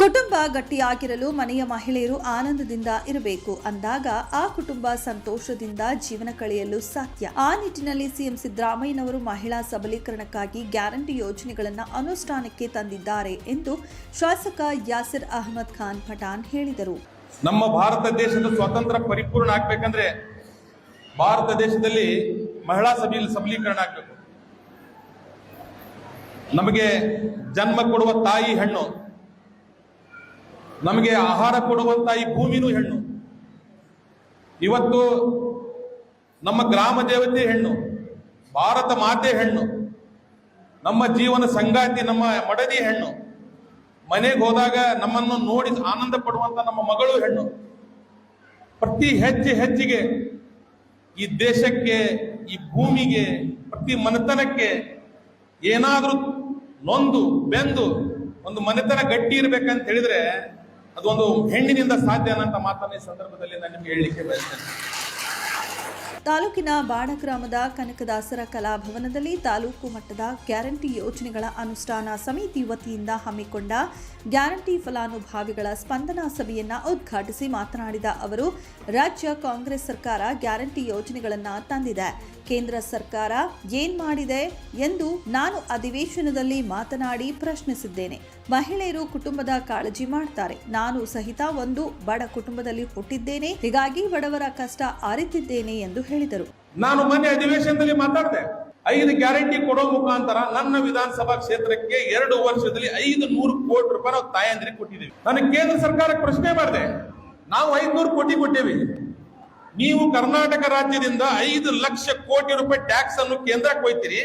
ಕುಟುಂಬ ಗಟ್ಟಿಯಾಗಿರಲು ಮನೆಯ ಮಹಿಳೆಯರು ಆನಂದದಿಂದ ಇರಬೇಕು. ಅಂದಾಗ ಆ ಕುಟುಂಬ ಸಂತೋಷದಿಂದ ಜೀವನ ಕಳೆಯಲು ಸಾಧ್ಯ. ಆ ನಿಟ್ಟಿನಲ್ಲಿ ಸಿಎಂ ಸಿದ್ದರಾಮಯ್ಯನವರು ಮಹಿಳಾ ಸಬಲೀಕರಣಕ್ಕಾಗಿ ಗ್ಯಾರಂಟಿ ಯೋಜನೆಗಳನ್ನು ಅನುಷ್ಠಾನಕ್ಕೆ ತಂದಿದ್ದಾರೆ ಎಂದು ಶಾಸಕ ಯಾಸಿರ್ ಅಹಮದ್ ಖಾನ್ ಪಠಾನ್ ಹೇಳಿದರು. ನಮ್ಮ ಭಾರತ ದೇಶದ ಸ್ವಾತಂತ್ರ್ಯ ಪರಿಪೂರ್ಣ ಆಗ್ಬೇಕಂದ್ರೆ ಭಾರತ ದೇಶದಲ್ಲಿ ಮಹಿಳಾ ಸಬೀಲ್, ಸಬಲೀಕರಣ ಆಗಬೇಕು. ನಮಗೆ ಜನ್ಮ ಕೊಡುವ ತಾಯಿ ಹೆಣ್ಣು ನಮಗೆ ಆಹಾರ ಕೊಡುವಂತ ಈ ಭೂಮಿನೂ ಹೆಣ್ಣು. ಇವತ್ತು ನಮ್ಮ ಗ್ರಾಮ ದೇವತೆ ಹೆಣ್ಣು, ಭಾರತ ಮಾತೆ ಹೆಣ್ಣು, ನಮ್ಮ ಜೀವನ ಸಂಗಾತಿ, ನಮ್ಮ ಮಡದಿ ಹೆಣ್ಣು. ಮನೆಗೆ ಹೋದಾಗ ನಮ್ಮನ್ನು ನೋಡಿ ಆನಂದ ಪಡುವಂತ ನಮ್ಮ ಮಗಳು ಹೆಣ್ಣು. ಪ್ರತಿ ಹೆಜ್ಜೆ ಹೆಜ್ಜೆಗೆ ಈ ದೇಶಕ್ಕೆ, ಈ ಭೂಮಿಗೆ, ಪ್ರತಿ ಮನೆತನಕ್ಕೆ ಏನಾದರೂ ನೊಂದು, ಬೆಂದು, ಒಂದು ಮನೆತನ ಗಟ್ಟಿ ಇರಬೇಕಂತ ಹೇಳಿದ್ರೆ ಅದೊಂದು ಹೆಣ್ಣಿನಿಂದ ಸಾಧ್ಯ ಅನ್ನೋ ಮಾತನ್ನ ಈ ಸಂದರ್ಭದಲ್ಲಿ ನಾನು ನಿಮ್ಗೆ ಹೇಳಲಿಕ್ಕೆ ಬಯಸ್ತೇನೆ. ತಾಲೂಕಿನ ಬಾಡ ಗ್ರಾಮದ ಕನಕದಾಸರ ಕಲಾಭವನದಲ್ಲಿ ತಾಲೂಕು ಮಟ್ಟದ ಗ್ಯಾರಂಟಿ ಯೋಜನೆಗಳ ಅನುಷ್ಠಾನ ಸಮಿತಿ ವತಿಯಿಂದ ಹಮ್ಮಿಕೊಂಡ ಗ್ಯಾರಂಟಿ ಫಲಾನುಭವಿಗಳ ಸ್ಪಂದನಾ ಸಭೆಯನ್ನ ಉದ್ಘಾಟಿಸಿ ಮಾತನಾಡಿದ ಅವರು, ರಾಜ್ಯ ಕಾಂಗ್ರೆಸ್ ಸರ್ಕಾರ ಗ್ಯಾರಂಟಿ ಯೋಜನೆಗಳನ್ನು ತಂದಿದೆ. ಕೇಂದ್ರ ಸರ್ಕಾರ ಏನ್ ಮಾಡಿದೆ ಎಂದು ನಾನು ಅಧಿವೇಶನದಲ್ಲಿ ಮಾತನಾಡಿ ಪ್ರಶ್ನಿಸಿದ್ದೇನೆ. ಮಹಿಳೆಯರು ಕುಟುಂಬದ ಕಾಳಜಿ ಮಾಡ್ತಾರೆ. ನಾನು ಸಹಿತ ಒಂದು ಬಡ ಕುಟುಂಬದಲ್ಲಿ ಹುಟ್ಟಿದ್ದೇನೆ. ಹೀಗಾಗಿ ಬಡವರ ಕಷ್ಟ ಅರಿತಿದ್ದೇನೆ ಎಂದು ಹೇಳಿದರು. ನಾನು ಮೊನ್ನೆ ಅಧಿವೇಶನದಲ್ಲಿ ಮಾತಾಡಿದೆ. ಐದು ಗ್ಯಾರಂಟಿ ಕೊಡೋ ಮುಖಾಂತರ ನನ್ನ ವಿಧಾನಸಭಾ ಕ್ಷೇತ್ರಕ್ಕೆ ಎರಡು ವರ್ಷದಲ್ಲಿ ಐದು ನೂರು ಕೋಟಿ ರೂಪಾಯಿ ನಾವು ತಾಯಂದ್ರಿ ಕೊಟ್ಟಿದ್ದೀವಿ. ನಾನು ಕೇಂದ್ರ ಸರ್ಕಾರಕ್ಕೆ ಪ್ರಶ್ನೆ ಮಾಡಿದೆ. ನಾವು ಐದ್ನೂರು ಕೋಟಿ ಕೊಟ್ಟೇವಿ. ನೀವು ಕರ್ನಾಟಕ ರಾಜ್ಯದಿಂದ ಐದು ಲಕ್ಷ ಕೋಟಿ ರೂಪಾಯಿ ಟ್ಯಾಕ್ಸ್ ಅನ್ನು ಕೇಂದ್ರಕ್ಕೆ ಹೋಯ್ತೀರಿ.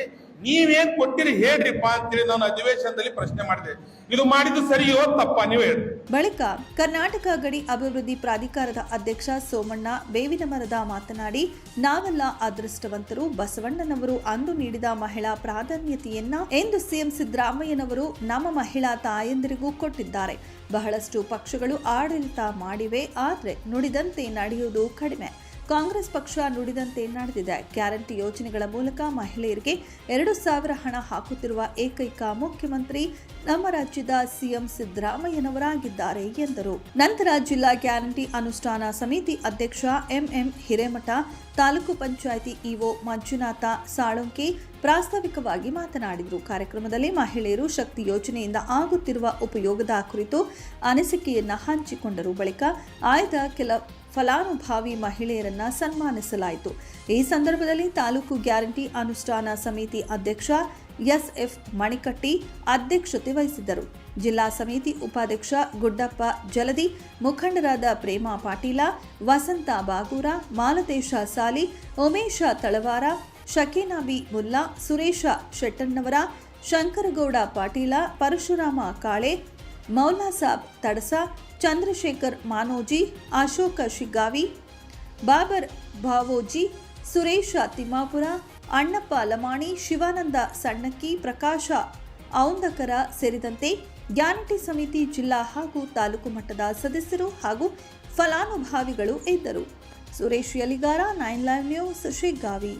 ನೀವೇನ್ ಕೊಟ್ಟಿರಿ ಹೇಳ್ರಿಪ್ಪ ಅಂತೇಳಿ ನಾನು ಅಧಿವೇಶನದಲ್ಲಿ ಪ್ರಶ್ನೆ ಮಾಡಿದೆ. ಇದು ಮಾಡಿದ್ದು ಸರಿಯೋ ತಪ್ಪ ನೀವೇ ಹೇಳಿ ಬಳಿಕ ಕರ್ನಾಟಕ ಗಡಿ ಅಭಿವೃದ್ಧಿ ಪ್ರಾಧಿಕಾರದ ಅಧ್ಯಕ್ಷ ಸೋಮಣ್ಣ ಬೇವಿನ ಮರದ ಮಾತನಾಡಿ, ನಾವೆಲ್ಲ ಅದೃಷ್ಟವಂತರು. ಬಸವಣ್ಣನವರು ಅಂದು ನೀಡಿದ ಮಹಿಳಾ ಪ್ರಾಧಾನ್ಯತೆಯನ್ನ ಎಂದು ಸಿಎಂ ಸಿದ್ದರಾಮಯ್ಯನವರು ನಮ್ಮ ಮಹಿಳಾ ತಾಯಂದಿರಿಗೂ ಕೊಟ್ಟಿದ್ದಾರೆ. ಬಹಳಷ್ಟು ಪಕ್ಷಗಳು ಆಡಳಿತ ಮಾಡಿವೆ, ಆದರೆ ನುಡಿದಂತೆ ನಡೆಯುವುದು ಕಡಿಮೆ. ಕಾಂಗ್ರೆಸ್ ಪಕ್ಷ ನುಡಿದಂತೆ ನಡೆದಿದೆ ಗ್ಯಾರಂಟಿ ಯೋಜನೆಗಳ ಮೂಲಕ ಮಹಿಳೆಯರಿಗೆ ಎರಡು ಸಾವಿರ ಹಣ ಹಾಕುತ್ತಿರುವ ಏಕೈಕ ಮುಖ್ಯಮಂತ್ರಿ ನಮ್ಮ ರಾಜ್ಯದ ಸಿಎಂ ಸಿದ್ದರಾಮಯ್ಯನವರಾಗಿದ್ದಾರೆ ಎಂದರು. ನಂತರ ಜಿಲ್ಲಾ ಗ್ಯಾರಂಟಿ ಅನುಷ್ಠಾನ ಸಮಿತಿ ಅಧ್ಯಕ್ಷ ಎಂಎಂ ಹಿರೇಮಠ, ತಾಲೂಕು ಪಂಚಾಯಿತಿ ಇಒ ಮಂಜುನಾಥ ಸಾಳುಂಕಿ ಪ್ರಾಸ್ತಾವಿಕವಾಗಿ ಮಾತನಾಡಿದರು. ಕಾರ್ಯಕ್ರಮದಲ್ಲಿ ಮಹಿಳೆಯರು ಶಕ್ತಿ ಯೋಜನೆಯಿಂದ ಆಗುತ್ತಿರುವ ಉಪಯೋಗದ ಕುರಿತು ಅನಿಸಿಕೆಯನ್ನು ಹಂಚಿಕೊಂಡರು. ಬಳಿಕ ಆಯ್ದ ಕೆಲ ಫಲಾನುಭವಿ ಮಹಿಳೆಯರನ್ನ ಸನ್ಮಾನಿಸಲಾಯಿತು. ಈ ಸಂದರ್ಭದಲ್ಲಿ ತಾಲೂಕು ಗ್ಯಾರಂಟಿ ಅನುಷ್ಠಾನ ಸಮಿತಿ ಅಧ್ಯಕ್ಷ ಎಸ್ಎಫ್ ಮಣಿಕಟ್ಟಿ ಅಧ್ಯಕ್ಷತೆ ವಹಿಸಿದ್ದರು. ಜಿಲ್ಲಾ ಸಮಿತಿ ಉಪಾಧ್ಯಕ್ಷ ಗುಡ್ಡಪ್ಪ ಜಲದಿ, ಮುಖಂಡರಾದ ಪ್ರೇಮಾ ಪಾಟೀಲ, ವಸಂತ ಬಾಗೂರ, ಮಾಲತೇಶ ಸಾಲಿ, ಉಮೇಶ ತಳವಾರ, ಶಕೀನಾಬಿ ಮುಲ್ಲಾ, ಸುರೇಶ ಶೆಟ್ಟಣ್ಣವರ, ಶಂಕರಗೌಡ ಪಾಟೀಲ, ಪರಶುರಾಮ ಕಾಳೆ ಮೌಲಾಸಾಬ್ ತಡಸ, ಚಂದ್ರಶೇಖರ್ ಮಾನೋಜಿ, ಅಶೋಕ ಶಿಗಾವಿ ಬಾಬರ್ ಭಾವೋಜಿ, ಸುರೇಶ ತಿಮ್ಮಾಪುರ, ಅಣ್ಣಪ್ಪ ಲಮಾಣಿ, ಶಿವಾನಂದ ಸಣ್ಣಕ್ಕಿ, ಪ್ರಕಾಶ ಔಂದಕರ ಸೇರಿದಂತೆ ಗ್ಯಾರಂಟಿ ಸಮಿತಿ ಜಿಲ್ಲಾ ಹಾಗೂ ತಾಲೂಕು ಮಟ್ಟದ ಸದಸ್ಯರು ಹಾಗೂ ಫಲಾನುಭವಿಗಳು ಇದ್ದರು. Suresh Yaligar, nine live news, Shiggavi.